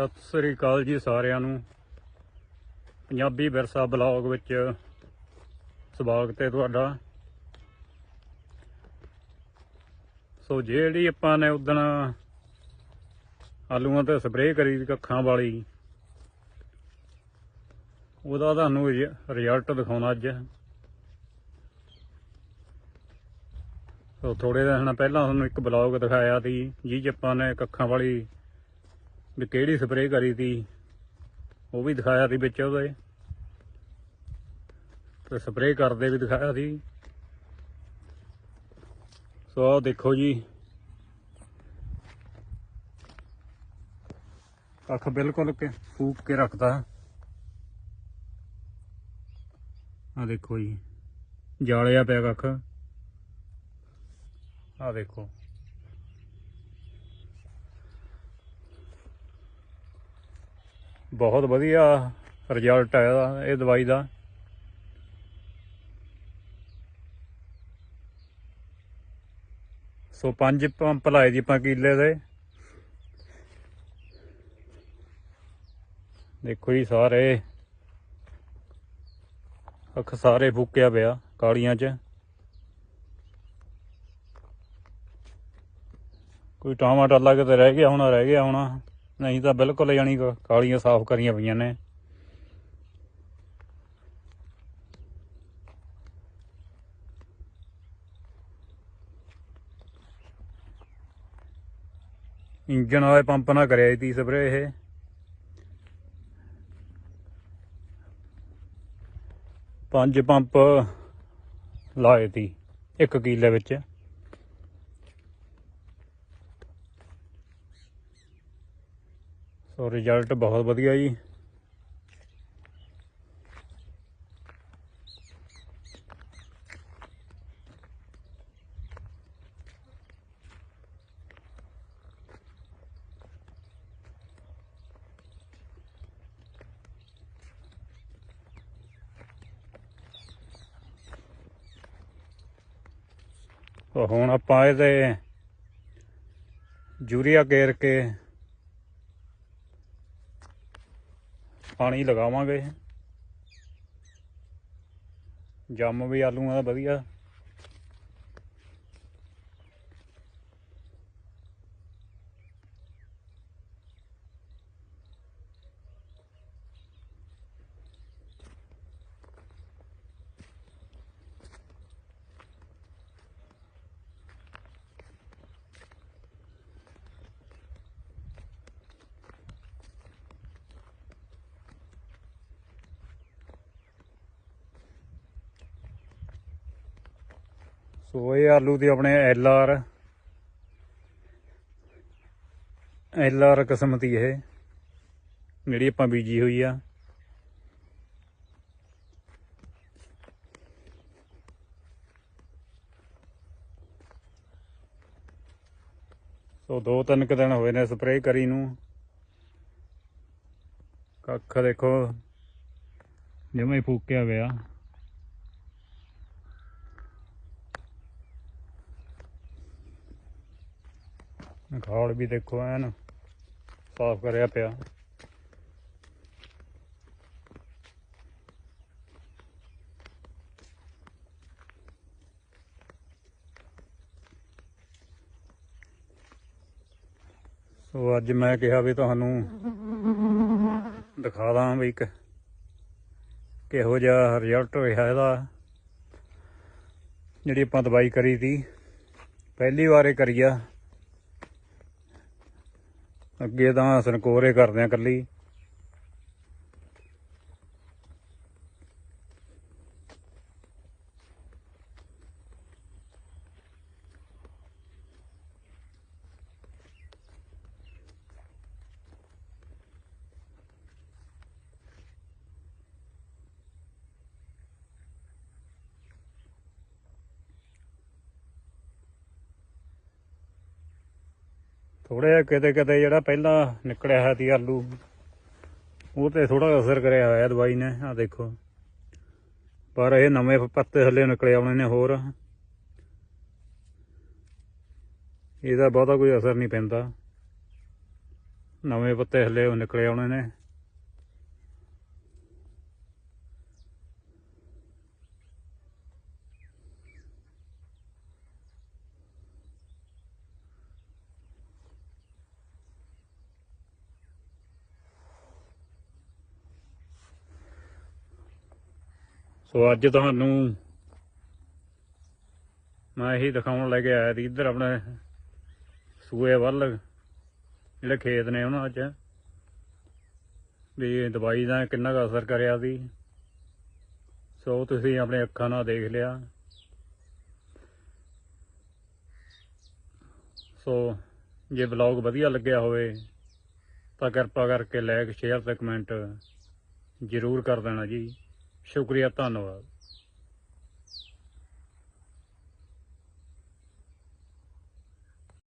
ਸਤਿ ਸ੍ਰੀ ਅਕਾਲ ਜੀ ਸਾਰਿਆਂ ਨੂੰ। ਪੰਜਾਬੀ ਵਿਰਸਾ ਬਲੌਗ ਵਿੱਚ ਸਵਾਗਤ ਹੈ ਤੁਹਾਡਾ। ਸੋ ਜਿਹੜੀ ਆਪਾਂ ਨੇ ਉਦਣ ਆਲੂਆਂ ਤੇ ਸਪਰੇਅ ਕਰੀ ਕੱਖਾਂ ਵਾਲੀ, ਉਹਦਾ ਤੁਹਾਨੂੰ ਰਿ- ਰਿਜ਼ਲਟ ਦਿਖਾਉਣਾ ਅੱਜ। ਸੋ ਥੋੜੇ ਦਿਨ ਪਹਿਲਾਂ ਤੁਹਾਨੂੰ ਇੱਕ ਬਲੌਗ ਦਿਖਾਇਆ ਸੀ ਜਿਹ 'ਚ ਆਪਾਂ ਨੇ ਕੱਖਾਂ ਵਾਲੀ ਵੀ ਕਿਹੜੀ ਸਪਰੇਅ ਕਰੀ ਤੀ, ਉਹ ਵੀ ਦਿਖਾਇਆ ਸੀ ਵਿੱਚ ਉਹਦੇ। ਤੇ ਸਪਰੇਅ ਕਰਦੇ ਵੀ ਦਿਖਾਇਆ ਸੀ। ਸੋ ਆਹ ਦੇਖੋ ਜੀ। ਕੱਖ ਬਿਲਕੁਲ ਫੂਕ ਕੇ ਰੱਖਦਾ ਆ ਦੇਖੋ ਜੀ, ਜਾਲਿਆ ਪਿਆ ਕੱਖ ਆ ਦੇਖੋ। ਬਹੁਤ ਵਧੀਆ ਰਿਜ਼ਲਟ ਆਇਆ ਇਹ ਦਵਾਈ ਦਾ। ਸੋ ਪੰਜ ਪੰਪ ਲਾਏ ਜੀ ਆਪਾਂ ਕੀਲੇ ਦੇ। ਦੇਖੋ ਜੀ ਸਾਰੇ। ਅੱਖ ਸਾਰੇ ਫੂਕਿਆ ਪਿਆ ਕਾਲੀਆਂ 'ਚ। ਕੋਈ ਟਮਾਟਰ ਲੱਗ ਤੇ ਰਹਿ ਗਿਆ ਹੋਣਾ, ਰਹਿ ਗਿਆ ਹੋਣਾ। ਨਹੀਂ ਤਾਂ ਬਿਲਕੁਲ ਜਾਣੀ ਕਾਲੀਆਂ ਸਾਫ਼ ਕਰੀਆਂ ਪਈਆਂ ਨੇ। ਇੰਜਨ ਵਾਲੇ ਪੰਪ ਨਾਲ ਕਰਿਆ ਸੀ ਸਪਰੇ ਇਹ। ਪੰਜ ਪੰਪ ਲਾਏ ਤੀ ਇੱਕ ਕਿੱਲੇ ਵਿੱਚ। ਸੋ ਰਿਜ਼ਲਟ ਬਹੁਤ ਵਧੀਆ ਜੀ। ਹੁਣ ਆਪਾਂ ਇਹਦੇ ਯੂਰੀਆ ਗੇਰ ਕੇ ਪਾਣੀ ਲਗਾਵਾਂਗੇ। ਜੰਮ ਵੀ ਆਲੂਆਂ ਦਾ ਵਧੀਆ। ਸੋ ਇਹ ਆਲੂ ਦੇ ਆਪਣੇ ਐਲ ਆਰ। ਐਲ ਆਰ ਕਿਸਮ ਦੀ ਇਹ, ਜਿਹੜੀ ਆਪਾਂ ਬੀਜੀ ਹੋਈ ਆ। ਸੋ ਦੋ ਤਿੰਨ ਕੁ ਦਿਨ ਹੋਏ ਨੇ ਸਪਰੇਅ ਕਰੀ ਨੂੰ। ਕੱਖ ਦੇਖੋ, ਜਿਵੇਂ ਹੀ ਫੂਕਿਆ ਪਿਆ। ਖਾਲ ਵੀ ਦੇਖੋ ਐਨ, ਸਾਫ਼ ਕਰਿਆ ਪਿਆ। ਸੋ ਅੱਜ ਮੈਂ ਕਿਹਾ ਵੀ ਤੁਹਾਨੂੰ ਦਿਖਾ ਦਾਂ ਵੀ ਇੱਕ ਕਿਹੋ ਜਿਹਾ ਰਿਜ਼ਲਟ ਰਿਹਾ ਇਹਦਾ। ਜਿਹੜੀ ਆਪਾਂ ਦਵਾਈ ਕਰੀ ਤੀ ਪਹਿਲੀ ਵਾਰੇ ਕਰੀ ਆ। ਅੱਗੇ ਤਾਂ ਸਨਕੋਰੇ ਕਰਦੇ ਆ ਕੱਲੀ ਥੋੜਾ ਜਿਹਾ ਕਿਤੇ ਕਿਤੇ ਜਿਹੜਾ ਪਹਿਲਾਂ ਨਿਕਲਿਆ ਹੋਇਆ ਸੀ ਆਲੂ, ਉਹ ਤੇ ਥੋੜਾ ਅਸਰ ਕਰਿਆ ਹੋਇਆ ਦਵਾਈ ਨੇ ਆ ਦੇਖੋ। ਪਰ ਇਹ ਨਵੇਂ ਪੱਤੇ ਥੱਲੇ ਨਿਕਲੇ ਆਉਣੇ ਨੇ ਹੋਰ। ਇਹਦਾ ਬਹੁਤਾ ਕੋਈ ਅਸਰ ਨਹੀਂ ਪੈਂਦਾ। ਨਵੇਂ ਪੱਤੇ ਥੱਲੇ ਨਿਕਲੇ ਆਉਣੇ ਨੇ। ਸੋ ਅੱਜ ਤੁਹਾਨੂੰ ਮੈਂ ਇਹੀ ਦਿਖਾਉਣ ਲੈ ਕੇ ਆਇਆ ਸੀ, ਇੱਧਰ ਆਪਣੇ ਸੂਏ ਵੱਲ, ਜਿਹੜੇ ਖੇਤ ਨੇ ਉਹਨਾਂ 'ਚ। ਵੀ ਦਵਾਈ ਦਾ ਕਿੰਨਾ ਕੁ ਅਸਰ ਕਰਿਆ ਸੀ। ਸੋ ਤੁਸੀਂ ਆਪਣੇ ਅੱਖਾਂ ਨਾਲ ਦੇਖ ਲਿਆ। ਸੋ ਜੇ ਵਲੌਗ ਵਧੀਆ ਲੱਗਿਆ ਹੋਵੇ, ਤਾਂ ਕਿਰਪਾ ਕਰਕੇ ਲਾਈਕ ਸ਼ੇਅਰ ਤੇ ਕਮੈਂਟ ਜ਼ਰੂਰ ਕਰ ਦੇਣਾ ਜੀ। ਸ਼ੁਕਰੀਆ ਧੰਨਵਾਦ